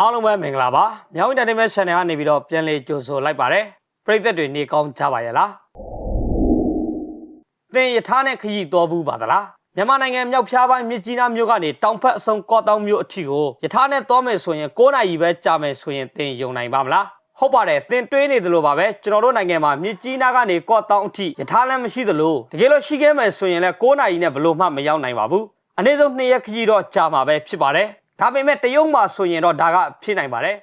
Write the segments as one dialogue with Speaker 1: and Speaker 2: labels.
Speaker 1: အားလုံးပဲမင်္ဂလာပါမြောင် Entertainment Channel ကနေပြီးတော့ပြန်လည်ကြိုဆိုလိုက်ပါတယ်ပရိသတ်တွေနေကောင်းကြပါရဲ့လားသင်ယထာနဲ့ခရီးတော်ဘူးပါသလားမြန်မာနိုင်ငံမြောက်ဖျားပိုင်းမြစ်ကြီးနားမြို့ကနေတောင်ဖက်အစုံကော့တောင်မြို့အထိကိုယထာနဲ့တော်မယ်ဆိုရင်9နာရီပဲကြာမယ်ဆိုရင်သင်ယုံနိုင်ပါမလားဟုတ်ပါတယ်သင်တွေးနေသလိုပါပဲကျွန်တော်တို့နိုင်ငံမှာမြစ်ကြီးနားကနေကော့တောင်အထိယထာလမ်းမရှိသလိုတကယ်လို့ရှိခဲ့မယ်ဆိုရင်လည်း9နာရီနဲ့ဘလို့မှမရောက်နိုင်ပါဘူးအနည်းဆုံး2ရက်ခရီးတော့ကြာမှာပဲဖြစ်ပါတယ် ဒါပေမဲ့တရုတ်မှာဆိုရင်တော့ဒါကဖြစ်နိုင်ပါတယ်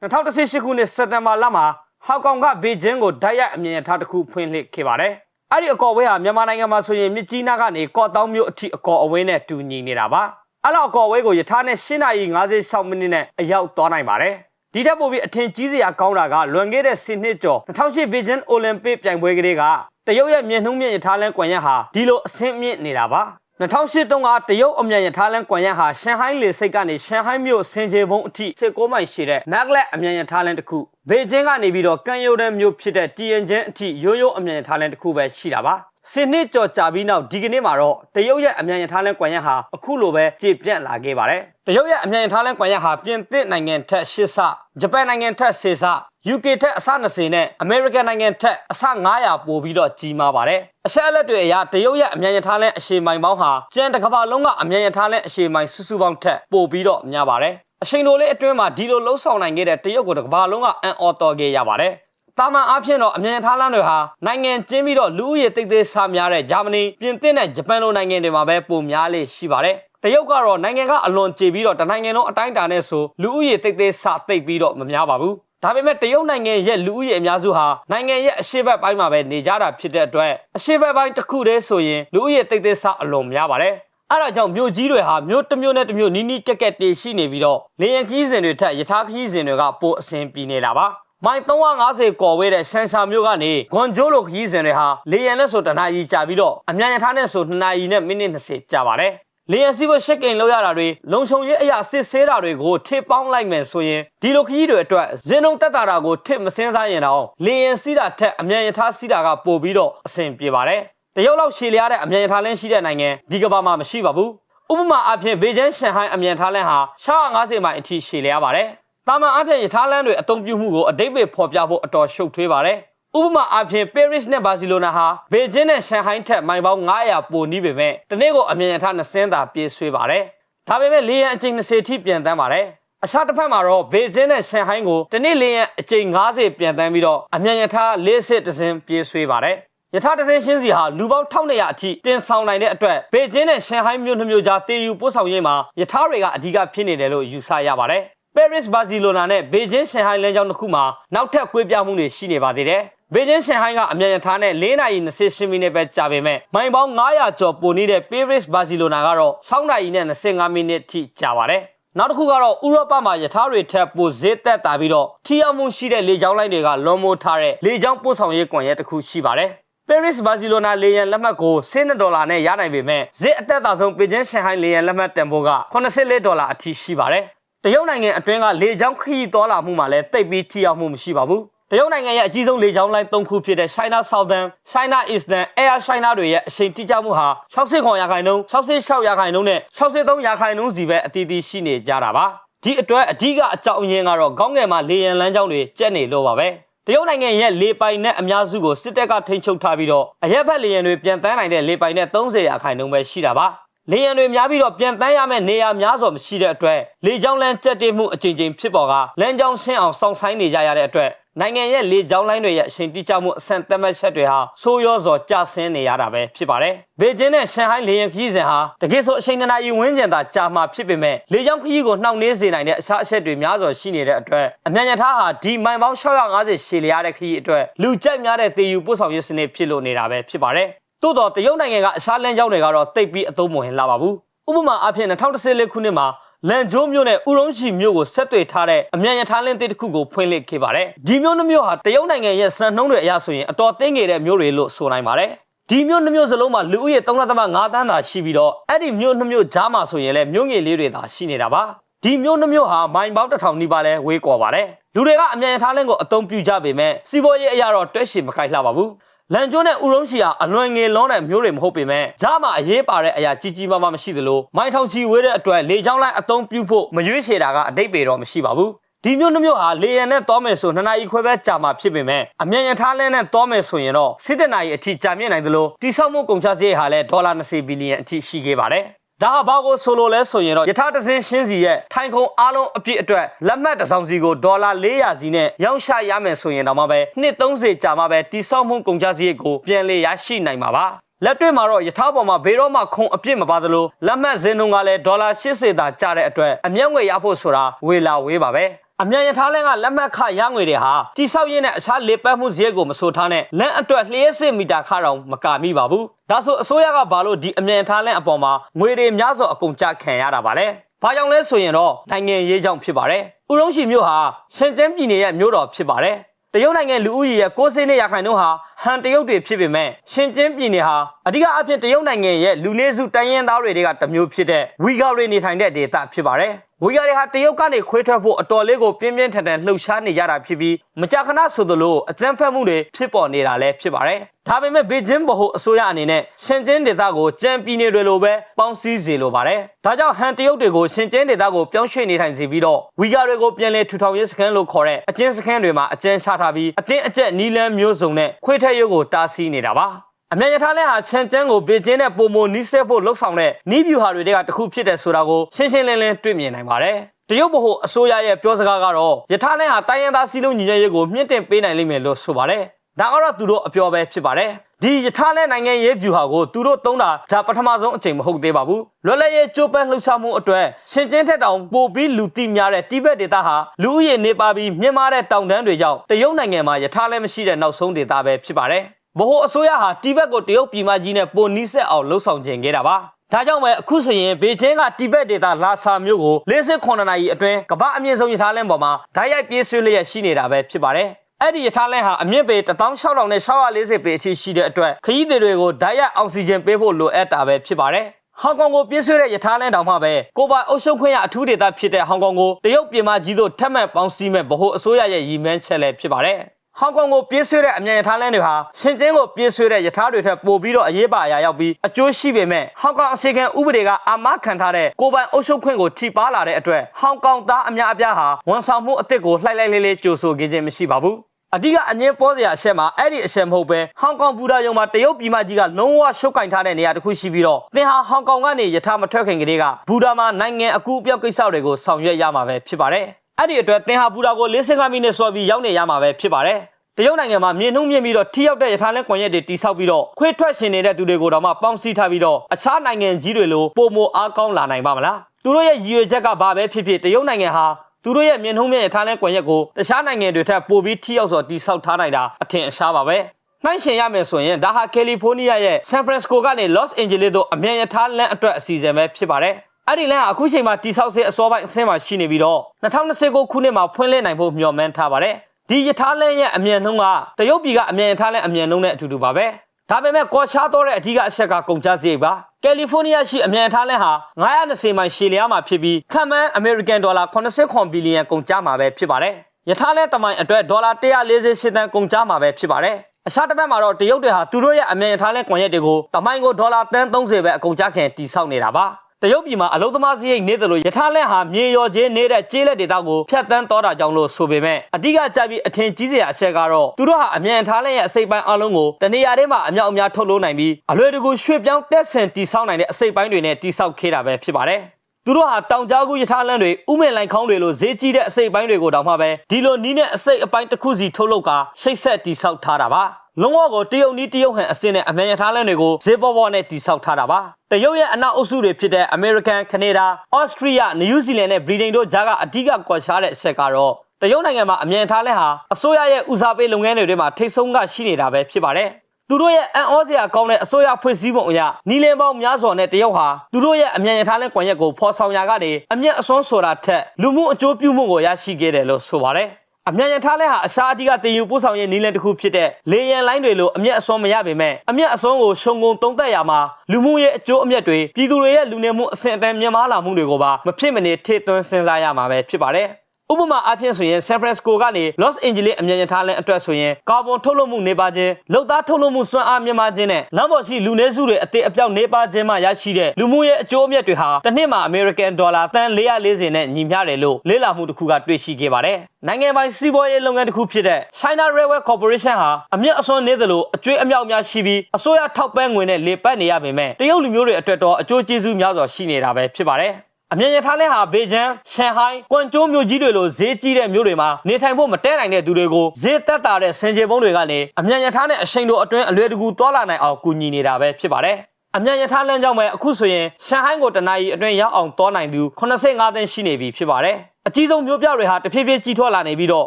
Speaker 1: 2018ခုနှစ်စက်တင်ဘာလမှာဟောင်ကောင်ကဘေကျင်းကိုဓာတ်ရိုက်အမြင်အထားတစ်ခုဖွင့်လှစ်ခဲ့ပါတယ်။အဲ့ဒီအကော်ဝဲဟာမြန်မာနိုင်ငံမှာဆိုရင်မြစ်ကြီးနားကနေကော့တောင်းမြို့အထိအကော်အဝဲနဲ့တူညီနေတာပါ။အဲ့တော့အကော်ဝဲကိုယထာနဲ့၈နာရီ56မိနစ်နဲ့အရောက်သွားနိုင်ပါတယ်။ ဒီထက်ပိုပြီးအထင်ကြီးစရာကောင်းတာကလွန်ခဲ့တဲ့10နှစ်ကျော်2008ဘေကျင်းအိုလံပစ်ပြိုင်ပွဲကလေးကတရုတ်ရဲ့မြင့်နှုံးမြင့်ယထာလန်းကွန်ရက်ဟာဒီလိုအဆင့်မြင့်နေတာပါ။2008တုန်းကတရုတ်အမြန်ရထားလမ်းကွန်ရက်ဟာရှန်ဟိုင်းလေဆိပ်ကနေရှန်ဟိုင်းမြို့ဆင်ခြေဘုံအထိ16မိုင်ရှိတဲ့မက်လက်အမြန်ရထားလမ်းတစ်ခုဘေကျင်းကနေပြီးတော့ကန်ယိုဒန်မြို့ဖြစ်တဲ့တီယန်ကျင်းအထိရိုးရိုးအမြန်ရထားလမ်းတစ်ခုပဲရှိတာပါ စနစ်ကြော်ကြာပြီးနောက်ဒီကနေ့မှာတော့တရုတ်ရဲ့အမြန်ရထားလမ်းကွန်ရက်ဟာအခုလိုပဲကြေပြန့်လာခဲ့ပါတယ်တရုတ်ရဲ့အမြန်ရထားလမ်းကွန်ရက်ဟာပြင်သစ်နိုင်ငံထက်၈ဆဂျပန်နိုင်ငံထက်10ဆ UK ထက်အဆ20နဲ့ American နိုင်ငံထက်အဆ900ပိုပြီးတော့ကြီးမားပါတယ်။အချက်အလက်တွေအရတရုတ်ရဲ့အမြန်ရထားလမ်းအရှေမိုင်ပေါင်းဟာကျန်တစ်ကမ္ဘာလုံးကအမြန်ရထားလမ်းအရှေမိုင်စုစုပေါင်းထက်ပိုပြီးတော့များပါတယ်။အချိန်တိုလေးအတွင်းမှာဒီလိုလှုပ်ဆောင်နိုင်ခဲ့တဲ့တရုတ်ကိုတစ်ကမ္ဘာလုံးကအံ့ဩတော်ခဲ့ရပါတယ်။ တာမန်အားဖြင့်တော့အမြန်ထားလမ်းတွေဟာနိုင်ငံကျင်းပြီးတော့လူဦးရေတိတ်သေးဆများတဲ့ဂျာမနီပြင်သစ်နဲ့ဂျပန်လိုနိုင်ငံတွေမှာပဲပိုများလေးရှိပါတယ်တရုတ်ကတော့နိုင်ငံကအလွန်ကြေပြီးတော့တနိုင်ငံလုံးအတိုင်းအတာနဲ့ဆိုလူဦးရေတိတ်သေးဆတိတ်ပြီးတော့မများပါဘူးဒါပေမဲ့တရုတ်နိုင်ငံရဲ့လူဦးရေအများစုဟာနိုင်ငံရဲ့အရှေ့ဘက်ပိုင်းမှာပဲနေကြတာဖြစ်တဲ့အတွက်အရှေ့ဘက်ပိုင်းတစ်ခုတည်းဆိုရင်လူဦးရေတိတ်တိတ်ဆအလွန်များပါတယ်။အဲဒါကြောင့်မြို့ကြီးတွေဟာမြို့တစ်မြို့နဲ့တစ်မြို့နီးနီးကက်ကက်တည်ရှိနေပြီးတော့လေယာဉ်ခီးစဉ်တွေထက်ယထာခီးစဉ်တွေကပိုအဆင်ပြေနေတာပါ။ မိုင်350ကော်ဝေးတဲ့ရှန်ရှာမြို့ကနေဂွန်ဂျိုလိုခီးစဉ်တွေဟာလေယာဉ်နဲ့ဆိုတနာရီကြာပြီးတော့အမြန်ရထားနဲ့ဆို2နာရီနဲ့မိနစ်20ကြာပါတယ်။လေယာဉ်စီးဖို့ရှက်ကင်လောက်ရတာတွေလုံခြုံရေးအရာစစ်ဆေးတာတွေကိုထစ်ပေါင်းလိုက်မယ်ဆိုရင်ဒီလိုခရီးတွေအတွက်ဇင်းုံတက်တာတာကိုထစ်မစင်းစားရင်တော့လေယာဉ်စီးတာထက်အမြန်ရထားစီးတာကပိုပြီးတော့အဆင်ပြေပါတယ်တရုတ်လောက်ရှည်လျားတဲ့အမြန်ရထားလင်းရှိတဲ့နိုင်ငံဒီကမ္ဘာမှာမရှိပါဘူးဥပမာအဖြစ်ဘေကျန်းရှန်ဟိုင်းအမြန်ထားလမ်းဟာ150မိုင်အထိရှည်လျားပါတယ် တာမန်အဖြစ်ရထားလမ်းတွေအသုံးပြုမှုကိုအတိတ်ပဲဖော်ပြဖို့အတော်ရှုပ်ထွေးပါတယ်ဥပမာအဖြစ် Paris နဲ့ Barcelona ဟာဘေကျင်းနဲ့ရှန်ဟိုင်းထက်မိုင်ပေါင်း900ပိုနီးပေမဲ့တနေ့ကိုအမြင်ရထား20စင်းသာပြေးဆွေးပါတယ်။ဒါပေမဲ့လေယာဉ်အကြိမ်20ထိပြန်တန်းပါတယ်။အခြားတစ်ဖက်မှာတော့ဘေကျင်းနဲ့ရှန်ဟိုင်းကိုတနေ့လေယာဉ်အကြိမ်90ပြန်တန်းပြီးတော့အမြင်ရထား40တစ်စင်းပြေးဆွေးပါတယ်။ယထာတစင်းရှင်းစီဟာလူပေါင်း1200အထိတင်ဆောင်နိုင်တဲ့အတွက်ဘေကျင်းနဲ့ရှန်ဟိုင်းမြို့နှမျိုးကြားတေယူပို့ဆောင်ရေးမှာယထာတွေကအဓိကဖြစ်နေတယ်လို့ယူဆရပါတယ်။ Paris Barcelona နဲ့ဘေကျင်းရှန်ဟိုင်းလမ်းကြောင်းတစ်ခုမှာနောက်ထပ်ကွေးပြားမှုတွေရှိနေပါသေးတယ်။ဘေကျင်းရှန်ဟိုင်းကအမြန်ရထားနဲ့၄နာရီ28မိနစ်ပဲကြာပေမဲ့မိုင်ပေါင်း900ကျော်ပိုနေတဲ့ Paris Barcelona ကတော့6နာရီနဲ့25မိနစ်ထိကြာပါတယ်။နောက်တစ်ခုကတော့ဥရောပမှာယထာတွေထက်ပိုဈေးသက်တာပြီးတော့ထီအောင်မှုရှိတဲ့လေကြောင်းလိုင်းတွေကလွန်မိုးထားတဲ့လေကြောင်းပို့ဆောင်ရေးကွန်ရက်တစ်ခုရှိပါတယ်။ Paris Barcelona လေယာဉ်လက်မှတ်ကို12ဒေါ်လာနဲ့ရနိုင်ပေမဲ့ဈေးအသက်သာဆုံးပေကျင်းရှန်ဟိုင်းလေယာဉ်လက်မှတ်တန်ဖိုးက84ဒေါ်လာအထိရှိပါတယ်။ တရုတ်နိုင်ငံအတွင်းကလေကြောင်းခရီးသွားလာမှုမှာလည်းတိတ်ပြီးထိရောက်မှုမရှိပါဘူးတရုတ်နိုင်ငံရဲ့အကြီးဆုံးလေကြောင်းလိုင်း၃ခုဖြစ်တဲ့ China Southern, China Eastern, Air China တွေရဲ့အချိန်တိကျမှုဟာ60ခွန်ရာခိုင်နှုန်း66ရာခိုင်နှုန်းနဲ့63ရာခိုင်နှုန်းစီပဲအတီးတီးရှိနေကြတာပါဒီအတွက်အဓိကအကြောင်းရင်းကတော့ခေါင်းငယ်မှာလေယာဉ်လမ်းကြောင်းတွေကျက်နေလို့ပါပဲတရုတ်နိုင်ငံရဲ့လေပိုင်နဲ့အများစုကိုစစ်တပ်ကထိန်းချုပ်ထားပြီးတော့အရက်ဘက်လေယာဉ်တွေပြန်တန်းနိုင်တဲ့လေပိုင်နဲ့30ရာခိုင်နှုန်းပဲရှိတာပါ လေယာဉ်တွေများပြီးတော့ပြန်တန်းရမယ့်နေရာများစွာမရှိတဲ့အတွက်လေကြောင်းလမ်းကျက်တေးမှုအကြိမ်ကြိမ်ဖြစ်ပေါ်ကလမ်းကြောင်းဆင်းအောင်စောင့်ဆိုင်းနေကြရတဲ့အတွက်နိုင်ငံရဲ့လေကြောင်းလိုင်းတွေရဲ့အချိန်တိကျမှုအဆင့်သတ်မှတ်ချက်တွေဟာဆိုးရောစွာကျဆင်းနေရတာပဲဖြစ်ပါတယ်။ဘေကျင်းနဲ့ရှန်ဟိုင်းလေယာဉ်ခရီးစဉ်ဟာတကယ်ဆိုအချိန်နှစ်နာရီဝန်းကျင်သာကြာမှဖြစ်ပေမဲ့လေကြောင်းခရီးကိုနှောင့်နှေးစေနိုင်တဲ့အခြားအချက်တွေများစွာရှိနေတဲ့အတွက်အမြန်ရထားဟာဒီမိုင်ပေါင်း650ရှည်လျားတဲ့ခရီးအတွက်လူကြိုက်များတဲ့တေယူပို့ဆောင်ရေးစနစ်ဖြစ်လို့နေတာပဲဖြစ်ပါတယ်။ သို့တော့တရုတ်နိုင်ငံကအခြားလမ်းကြောင်းတွေကတော့တိတ်ပြီးအသုံးမဝင်လာပါဘူး။ဥပမာအဖြစ်2014ခုနှစ်မှာလန်ဂျိုးမြို့နဲ့ဥရုံးချီမြို့ကိုဆက်သွယ်ထားတဲ့အမြန်ရထားလင်းတစ်ခုကိုဖွင့်လှစ်ခဲ့ပါတယ်။ဒီမြို့နှမျိုးဟာတရုတ်နိုင်ငံရဲ့စံနှုန်းတွေအရဆိုရင်အတော်သိငယ်တဲ့မြို့တွေလို့ဆိုနိုင်ပါတယ်။ဒီမြို့နှမျိုးစလုံးမှာလူဦးရေ3.5တန်းသာရှိပြီးတော့အဲ့ဒီမြို့နှမျိုးကြားမှာဆိုရင်လည်းမြို့ငယ်လေးတွေသာရှိနေတာပါ။ဒီမြို့နှမျိုးဟာမိုင်ပေါင်းတစ်ထောင်နီးပါးလဲဝေးကွာပါတယ်။လူတွေကအမြန်ရထားလင်းကိုအသုံးပြုကြပေမဲ့စီးပွားရေးအရာတော့တွဲရှင်မခိုင်လှပါဘူး။ လန်ကျိုးနဲ့ဥရုံးရှီဟာအလွန်ငယ်လွန်းတဲ့မျိုးတွေမဟုတ်ပေမဲ့ဂျားမှာအရေးပါတဲ့အရာကြီးကြီးမားမားမရှိသလိုမိုင်းထောင်ချီဝေးတဲ့အတွက်လေချောင်းလိုက်အသုံးပြုဖို့မရွေးချယ်တာကအတိတ်ပေတော့မရှိပါဘူးဒီမျိုးနှမျိုးဟာလေရန်နဲ့တောမယ်ဆိုနှစ်နာရီခွဲပဲကြာမှာဖြစ်ပေမဲ့အမြန်ရထားလဲနဲ့တောမယ်ဆိုရင်တော့စစ်တနာရီအထိကြာမြင့်နိုင်သလိုတိဆောက်မှုကုန်ကျစရိတ်ဟာလည်းဒေါ်လာ20ဘီလီယံအထိရှိခဲ့ပါတယ် ဒါဟာဘာကိုဆိုလိုလဲဆိုရင်တော့ယထာတစင်းရှင်းစီရဲ့ထိုင်ခုံအားလုံးအပြည့်အတွက်လက်မှတ်တစ်စောင်စီကိုဒေါ်လာ400စီနဲ့ရောင်းချရမယ်ဆိုရင်တော့မှပဲနှစ်30ကြာမှပဲတိဆောက်မှုကုန်ကျစရိတ်ကိုပြန်လည်ရရှိနိုင်မှာပါလက်တွေ့မှာတော့ယထာပေါ်မှာဘေးတော့မှခုံအပြစ်မပါသလိုလက်မှတ်ဇင်းတုံးကလည်းဒေါ်လာ80သာကျတဲ့အတွက်အမျက်ငွေရဖို့ဆိုတာဝေလာဝေးပါပဲ အမြန်ရထားလမ်းကလက်မှတ်ခရငွေတွေဟာတိဆောက်ရင်းနဲ့အခြားလေပတ်မှုစရိတ်ကိုမဆိုထားနဲ့လမ်းအတွက်လျှက်စစ်မီတာခတောင်မကာမိပါဘူးဒါဆိုအစိုးရကဘာလို့ဒီအမြန်ရထားလမ်းအပေါ်မှာငွေတွေများစွာအကုန်ကျခံရတာပါလဲဘာကြောင့်လဲဆိုရင်တော့နိုင်ငံရေးကြောင့်ဖြစ်ပါတယ်ဥရုံးရှိမြို့ဟာရှင်ကျန်းပြည်နယ်ရဲ့မြို့တော်ဖြစ်ပါတယ်တရုတ်နိုင်ငံလူဦးရေရဲ့60နဲ့ရာခိုင်နှုန်းဟာဟန်တရုတ်တွေဖြစ်ပေမဲ့ရှင်ကျင်းပြည်နယ်ဟာအဓိကအဖြစ်တရုတ်နိုင်ငံရဲ့လူနည်းစုတိုင်းရင်းသားတွေကတမျိုးဖြစ်တဲ့ဝီဂါတွေနေထိုင်တဲ့ဒေသဖြစ်ပါတယ် ဝီဂါတွေဟာတရုတ်ကနေခွေးထွက်ဖို့အတော်လေးကိုပြင်းပြင်းထန်ထန်လှုပ်ရှားနေကြတာဖြစ်ပြီးမကြာခဏဆိုသလိုအကြမ်းဖက်မှုတွေဖြစ်ပေါ်နေတာလည်းဖြစ်ပါတယ်ဒါပေမဲ့ဘေကျင်းဗဟိုအစိုးရအနေနဲ့ရှင်ကျင်းဒေသကိုကြံပြည်နယ်တွေလိုပဲပေါင်းစည်းစေလိုပါတယ်ဒါကြောင့်ဟန်တရုတ်တွေကိုရှင်ကျင်းဒေသကိုပြောင်းရွှေ့နေထိုင်စေပြီးတော့ဝီဂါတွေကိုပြန်လည်ထူထောင်ရေးစခန်းလို့ခေါ်တဲ့အကျဉ်းစခန်းတွေမှာအကျဉ်းချထားပြီးအတင်းအကျပ်နီလန်းမျိုးစုံနဲ့ခွေးထက်ရုပ်ကိုတားဆီးနေတာပါ အမြန်ရထားလဲဟာချန်ကျန်းကိုဘေကျင်းနဲ့ပုံမနီးစက်ဖို့လှုပ်ဆောင်တဲ့နီးဗျူဟာတွေကတခုဖြစ်တယ်ဆိုတာကိုရှင်းရှင်းလင်းလင်းတွေ့မြင်နိုင်ပါတယ်တရုတ်ဗဟိုအစိုးရရဲ့ပြောစကားကတော့ရထားလမ်းဟာတိုင်းရင်းသားစီးလုံးညီညွတ်ရေးကိုမြင့်တင်ပေးနိုင်လိမ့်မယ်လို့ဆိုပါတယ်။ဒါကတော့သူတို့အပြောပဲဖြစ်ပါတယ်။ဒီရထားလမ်းနိုင်ငံရေးဗျူဟာကိုသူတို့သုံးတာဒါပထမဆုံးအချိန်မဟုတ်သေးပါဘူး။လွယ်လည်ရေးကြိုးပမ်းလှုပ်ရှားမှုအတွက်ရှင်ကျင်းထက်တောင်ပိုပြီးလူသိများတဲ့တိဘက်ဒေသဟာလူဦးရေနေပါပြီးမြင့်မားတဲ့တောင်တန်းတွေကြောင့်တရုတ်နိုင်ငံမှာရထားလမ်းမရှိတဲ့နောက်ဆုံးဒေသပဲဖြစ်ပါတယ်။ ဗဟိုအစိုးရဟာတိဘက်ကိုတရုတ်ပြည်မကြီးနဲ့ပိုနီးစက်အောင်လှုပ်ဆောင်ခြင်းခဲ့တာပါ။ဒါကြောင့်ပဲအခုဆိုရင်ဘေကျင်းကတိဘက်ဒေသလာဆာမြို့ကို48နာရီအတွင်းကမ္ဘာအမြင့်ဆုံးရထားလမ်းပေါ်မှာဓာတ်ရိုက်ပြေးဆွေးလျက်ရှိနေတာပဲဖြစ်ပါတယ်။အဲ့ဒီရထားလမ်းဟာအမြင့်ပေ16000နဲ့640ပေအထိရှိတဲ့အတွက်ခရီးသည်တွေကိုဓာတ်ရိုက်အောက်ဆီဂျင်ပေးဖို့လိုအပ်တာပဲဖြစ်ပါတယ်။ဟောင်ကောင်ကိုပြည့်ဆွေးတဲ့ရထားလမ်းတောင်မှပဲကိုပိုင်အုပ်ချုပ်ခွင့်ရအထူးဒေသဖြစ်တဲ့ဟောင်ကောင်ကိုတရုတ်ပြည်မကြီးတို့ထပ်မံပေါင်းစည်းမဲ့ဗဟိုအစိုးရရဲ့ရည်မှန်းချက်လည်းဖြစ်ပါတယ်။ ဟောင်ကောင်ကိုပြေးဆွေးတဲ့အမြန်ရထားလမ်းတွေဟာရှင်ကျင်းကိုပြေးဆွေးတဲ့ရထားတွေထက်ပိုပြီးတော့အရေးပါအရာရောက်ပြီးအကျိုးရှိပေမဲ့ဟောင်ကောင်အစီအကံဥပဒေကအာမခံထားတဲ့ကိုပိုင်အုပ်ချုပ်ခွင့်ကိုထိပါလာတဲ့အတွက်ဟောင်ကောင်သားအများအပြားဟာဝန်ဆောင်မှုအသစ်ကိုလှိုက်လိုက်လေးလေးကြိုဆိုခဲ့ခြင်းမရှိပါဘူးအဓိကအငင်းပေါ်စရာအချက်မှာအဲ့ဒီအချက်မဟုတ်ပဲဟောင်ကောင်ဘူဒါယုံမှာတရုတ်ပြည်မကြီးကလုံးဝရှုပ်ကင်ထားတဲ့နေရာတစ်ခုရှိပြီးတော့သင်ဟာဟောင်ကောင်ကနေယထာမထွက်ခင်ကလေးကဘူဒါမှာနိုင်ငံအကူအပြောက်ကိစ္စတွေကိုဆောင်ရွက်ရမှာပဲဖြစ်ပါတယ်အဲ့ဒီအတွက်သင်ဟာဘူဒါကို45မိနစ်စောပြီးရောက်နေရမှာပဲဖြစ်ပါတယ် တရုတ်နိုင်ငံမှာမြေနှုံးမြင့်ပြီးတော့ထိရောက်တဲ့ရထားလမ်းကွန်ရက်တွေတိစောက်ပြီးတော့ခွေးထွက်ရှင်နေတဲ့သူတွေကိုတော့မှပေါင်းစည်းထားပြီးတော့အခြားနိုင်ငံကြီးတွေလိုပုံမအားကောင်းလာနိုင်ပါမလားသူတို့ရဲ့ရည်ရွယ်ချက်ကဘာပဲဖြစ်ဖြစ်တရုတ်နိုင်ငံဟာသူတို့ရဲ့မြေနှုံးမြင့်ရထားလမ်းကွန်ရက်ကိုတခြားနိုင်ငံတွေထက်ပိုပြီးထိရောက်စွာတိစောက်ထားနိုင်တာအထင်အရှားပါပဲနှိုင်းရှင်ရမယ်ဆိုရင်ဒါဟာကယ်လီဖိုးနီးယားရဲ့ဆန်ဖရန်စကိုကနေလော့စ်အန်ဂျလိစ်တို့အမြန်ရထားလမ်းအတွက်အစီအစဉ်ပဲဖြစ်ပါတယ်အဲ့ဒီလမ်းကအခုချိန်မှာတိဆောက်စေအစောပိုင်းအဆင့်မှာရှိနေပြီးတော့2029ခုနှစ်မှာဖွင့်လှစ်နိုင်ဖို့မျှော်မှန်းထားပါတယ် ဒီယထာလင်းရဲ့အမြန်နှုန်းကတရုတ်ပြည်ကအမြန်ယထာလင်းအမြန်နှုန်းနဲ့အတူတူပါပဲဒါပေမဲ့ကော်ရှားတော့တဲ့အဓိကအချက်ကကုန်ကျစရိတ်ပါကယ်လီဖိုးနီးယားရှိအမြန်ထားလင်းဟာ920မိုင်ရှည်လျားမှာဖြစ်ပြီးခန့်မှန်းအမေရိကန်ဒေါ်လာ89ဘီလီယံကုန်ကျမှာပဲဖြစ်ပါတယ်ယထာလင်းတမိုင်အတွက်ဒေါ်လာ148တန်ကုန်ကျမှာပဲဖြစ်ပါတယ်အခြားတစ်ဖက်မှာတော့တရုတ်တွေဟာသူတို့ရဲ့အမြန်ထားလင်းကွန်ရက်တွေကိုတမိုင်ကိုဒေါ်လာ30ပဲအကုန်ကျခင်တိစောက်နေတာပါ တရုတ်ပြည်မှာအလုသမားစရိတ်နေတယ်လို့ယထာလက်ဟာမြေရော်ချင်းနေတဲ့ကျေးလက်ဒေသကိုဖျက်ဆီးတော်တာကြောင့်လို့ဆိုပေမဲ့အဓိကကြပြီးအထင်ကြီးစရာအချက်ကတော့သူတို့ဟာအမြန်ထားလက်ရဲ့အစိပ်ပိုင်းအလုံးကိုတနေရာထဲမှာအမြောက်အများထုတ်လို့နိုင်ပြီးအလွယ်တကူရွှေ့ပြောင်းတက်ဆင်တိဆောက်နိုင်တဲ့အစိပ်ပိုင်းတွေနဲ့တိဆောက်ခဲ့တာပဲဖြစ်ပါတယ်သူတို့ဟာတောင်ကြားကူယထာလန်းတွေဥမဲ့လိုင်ခေါင်းတွေလိုဈေးကြီးတဲ့အစိပ်ပိုင်းတွေကိုတောင်မှပဲဒီလိုနီးနဲ့အစိပ်အပိုင်းတစ်ခုစီထုတ်လုပ်ကာရှိတ်ဆက်တိဆောက်ထားတာပါ လုံးဝကိုတရုတ်နီးတရုတ်ဟန်အစင်းနဲ့အမြန်ရထားလမ်းတွေကိုဈေးပေါ်ပေါ်နဲ့တိဆောက်ထားတာပါတရုတ်ရဲ့အနောက်အုပ်စုတွေဖြစ်တဲ့အမေရိကန်ကနေဒါဩစတြီးယားနယူးဇီလန်နဲ့ဗြိတိန်တို့ကြားကအဓိကကွာခြားတဲ့အချက်ကတော့တရုတ်နိုင်ငံမှာအမြန်ထားလမ်းဟာအစိုးရရဲ့ဦးစားပေးလုပ်ငန်းတွေထဲမှာထိတ်ဆုံးကရှိနေတာပဲဖြစ်ပါတယ်သူတို့ရဲ့အန်ဩစရာကောင်းတဲ့အစိုးရဖွဲ့စည်းပုံအရနီလန်ပေါင်းများစွာနဲ့တရုတ်ဟာသူတို့ရဲ့အမြန်ရထားလမ်းကွန်ရက်ကိုဖော်ဆောင်ရာကနေအမျက်အစွန်းဆိုတာထက်လူမှုအကျိုးပြုမှုကိုရရှိခဲ့တယ်လို့ဆိုပါတယ် အမြန်ရထားလဲဟာအရှားအဓိကတင်ယူပို့ဆောင်ရေးနည်းလမ်းတစ်ခုဖြစ်တဲ့လေယာဉ်လိုင်းတွေလိုအမျက်အစွန်းမရပေမဲ့အမျက်အစွန်းကိုရှုံငုံသုံးသက်ရမှာလူမှုရဲ့အကျိုးအမြတ်တွေပြည်သူတွေရဲ့လူနေမှုအဆင့်အတန်းမြင့်မားလာမှုတွေကိုပါမဖြစ်မနေထည့်သွင်းစဉ်းစားရမှာပဲဖြစ်ပါတယ်။ဩ ဥပမာအားဖြင့်ဆိုရင် San Francisco ကနေ Los Angeles အမြန်ရထားလမ်းအတွက်ဆိုရင်ကာဗွန်ထုတ်လွှတ်မှုနေပါခြင်းလုံသားထုတ်လွှတ်မှုစွမ်းအားမြင့်မားခြင်းနဲ့လမ်းပေါ်ရှိလူနည်းစုတွေအသေးအပြောက်နေပါခြင်းမှရရှိတဲ့လူမှုရေးအကျိုးအမြတ်တွေဟာတစ်နှစ်မှာ American Dollar တန်440နဲ့ညီမျှတယ်လို့လေ့လာမှုတစ်ခုကတွေ့ရှိခဲ့ပါတယ်။နိုင်ငံပိုင်စီးပွားရေးလုပ်ငန်းတစ်ခုဖြစ်တဲ့ China Railway Corporation ဟာအမြင့်အစွန်းနေသလိုအကျွေးအမြောက်များရှိပြီးအစိုးရထောက်ပံ့ငွေနဲ့လေပတ်နေရပေမဲ့တရုတ်လူမျိုးတွေအတွက်တော့အကျိုးကျေးဇူးများစွာရှိနေတာပဲဖြစ်ပါတယ်။ အမြန်ရထားလဲဟာဘေဂျန်၊ရှန်ဟိုင်း၊ကွမ်ကျိုးမြို့ကြီးတွေလိုဈေးကြီးတဲ့မြို့တွေမှာနေထိုင်ဖို့မတဲနိုင်တဲ့သူတွေကိုဈေးသက်သာတဲ့ဆင်ခြေပုံးတွေကနေအမြန်ရထားနဲ့အရှိန်တို့အတွင်းအလွယ်တကူသွားလာနိုင်အောင်ကူညီနေတာပဲဖြစ်ပါတယ်။အမြန်ရထားလမ်းကြောင်းပဲအခုဆိုရင်ရှန်ဟိုင်းကိုတနအီအတွင်းရောက်အောင်သွားနိုင်သူ85သန်းရှိနေပြီဖြစ်ပါတယ်။အကြီးဆုံးမျိုးပြတွေဟာတဖြည်းဖြည်းကြီးထွားလာနေပြီးတော့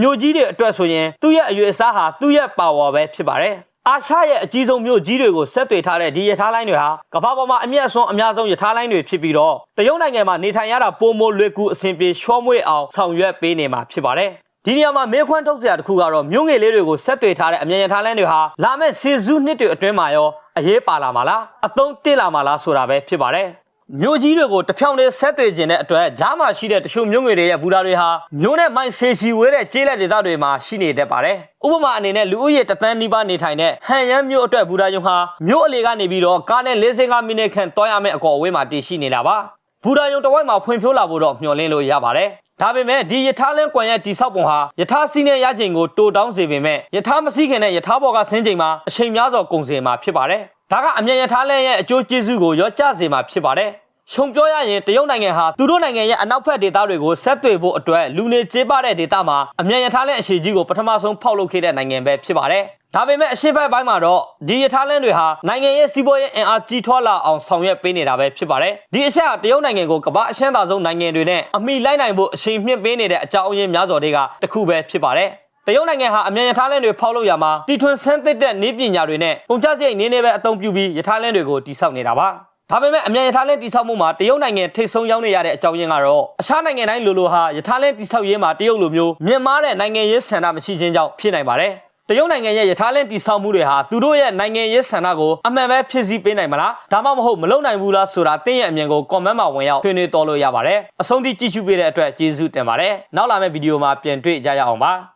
Speaker 1: မျိုးကြီးတွေအတွက်ဆိုရင်သူ့ရဲ့အရွယ်အစားဟာသူ့ရဲ့ပါဝါပဲဖြစ်ပါတယ်။ အာရှရဲ့အကြီးဆုံးမြို့ကြီးတွေကိုဆက်သွယ်ထားတဲ့ဒီရထားလိုင်းတွေဟာကမ္ဘာပေါ်မှာအမြတ်အစွန်းအများဆုံးရထားလိုင်းတွေဖြစ်ပြီးတော့တရုတ်နိုင်ငံမှာနေထိုင်ရတာပုံမလွယ်ကူအဆင်ပြေရှောမွေ့အောင်ဆောင်ရွက်ပေးနေမှာဖြစ်ပါတယ်။ဒီနေရာမှာမေခွန်းထုတ်စရာတစ်ခုကတော့မြို့ငယ်လေးတွေကိုဆက်သွယ်ထားတဲ့အမြန်ရထားလိုင်းတွေဟာလာမယ့်စီစုနှစ်တွေအတွင်းမှာရောအရေးပါလာမှာလားအသုံးတက်လာမှာလားဆိုတာပဲဖြစ်ပါတယ်။ မြို့ကြီးတွေကိုတဖြောင်းလေးဆက်သွယ်ခြင်းတဲ့အတွက်ဂျားမှာရှိတဲ့တချို့မြို့ငယ်တွေရဲ့ဘူတာတွေဟာမြို့နဲ့မိုင်ဆေစီဝဲတဲ့ကျေးလက်ဒေသတွေမှာရှိနေတတ်ပါတယ်။ဥပမာအနေနဲ့လူဦးရေတသန်းနီးပါးနေထိုင်တဲ့ဟန်ယမ်းမြို့အတွက်ဘူတာယုံဟာမြို့အလေကနေပြီးတော့ကားနဲ့45မိနစ်ခန့်တွားရမယ့်အကောအဝေးမှာတည်ရှိနေတာပါ။ဘူတာယုံတစ်ဝိုက်မှာဖွံ့ဖြိုးလာဖို့တော့မျှော်လင့်လို့ရပါတယ်။ဒါပေမဲ့ဒီယထာလင်းကွန်ရဲ့တိဆောက်ပုံဟာယထာစီးနဲ့ရချိန်ကိုတိုးတောင်းစေပေမဲ့ယထာမစီးခင်နဲ့ယထာဘော်ကဆင်းချိန်မှာအချိန်များစွာကုန်စင်မှာဖြစ်ပါတယ်။ ဒါကအမြန်ယထာလင်းရဲ့အကျိုးကျေးဇူးကိုရောကျစေမှာဖြစ်ပါတယ်။ရှုံပြောရရင်တရုတ်နိုင်ငံဟာသူတို့နိုင်ငံရဲ့အနောက်ဘက်ဒေသတွေကိုဆက်သွယ်ဖို့အတွက်လူနေကျေးပတဲ့ဒေသမှာအမြန်ရထားလမ်းအရှိကြီးကိုပထမဆုံးဖောက်လုပ်ခဲ့တဲ့နိုင်ငံပဲဖြစ်ပါတယ်။ဒါပေမဲ့အရှေ့ဘက်ပိုင်းမှာတော့ဒီရထားလမ်းတွေဟာနိုင်ငံရဲ့စီးပွားရေးအင်အားကြီးထွားလာအောင်ဆောင်ရွက်ပေးနေတာပဲဖြစ်ပါတယ်။ဒီအချက်ဟာတရုတ်နိုင်ငံကိုကမ္ဘာအရှမ်းသာဆုံးနိုင်ငံတွေနဲ့အမိလိုက်နိုင်ဖို့အရှိန်မြင့်ပေးနေတဲ့အကြောင်းအရင်းများစွာတွေကတစ်ခုပဲဖြစ်ပါတယ်။ တရုတ်နိုင်ငံဟာအမြန်ရထားလမ်းတွေဖောက်လုပ်ရမှာတီထွင်ဆန်းသစ်တဲ့နည်းပညာတွေနဲ့ကုန်ကျစရိတ်နည်းနည်းပဲအသုံးပြုပြီးရထားလမ်းတွေကိုတိစောက်နေတာပါ။ဒါပေမဲ့အမြန်ရထားလင်းတိဆောက်မှုမှာတရုတ်နိုင်ငံထိပ်ဆုံးရောက်နေရတဲ့အကြောင်းရင်းကတော့အခြားနိုင်ငံတိုင်းလိုလိုဟာရထားလင်းတိဆောက်ရေးမှာတရုတ်လိုမျိုးမြန်မာတဲ့နိုင်ငံရေးဆန္ဒမရှိခြင်းကြောင့်ဖြစ်နိုင်ပါတယ်တရုတ်နိုင်ငံရဲ့ယထာလင်းတိဆောက်မှုတွေဟာသူတို့ရဲ့နိုင်ငံရေးဆန္ဒကိုအမှန်ပဲဖြစ်စည်းပေးနိုင်မလားဒါမှမဟုတ်မလုပ်နိုင်ဘူးလားဆိုတာတင်းရဲ့အမြင်ကို comment မှာဝင်ရောက်ဆွေးနွေးတော်လို့ရပါတယ်အဆုံးထိကြည့်ရှုပေးတဲ့အတွက်ကျေးဇူးတင်ပါတယ်နောက်လာမယ့်ဗီဒီယိုမှာပြန်တွေ့ကြရအောင်ပါ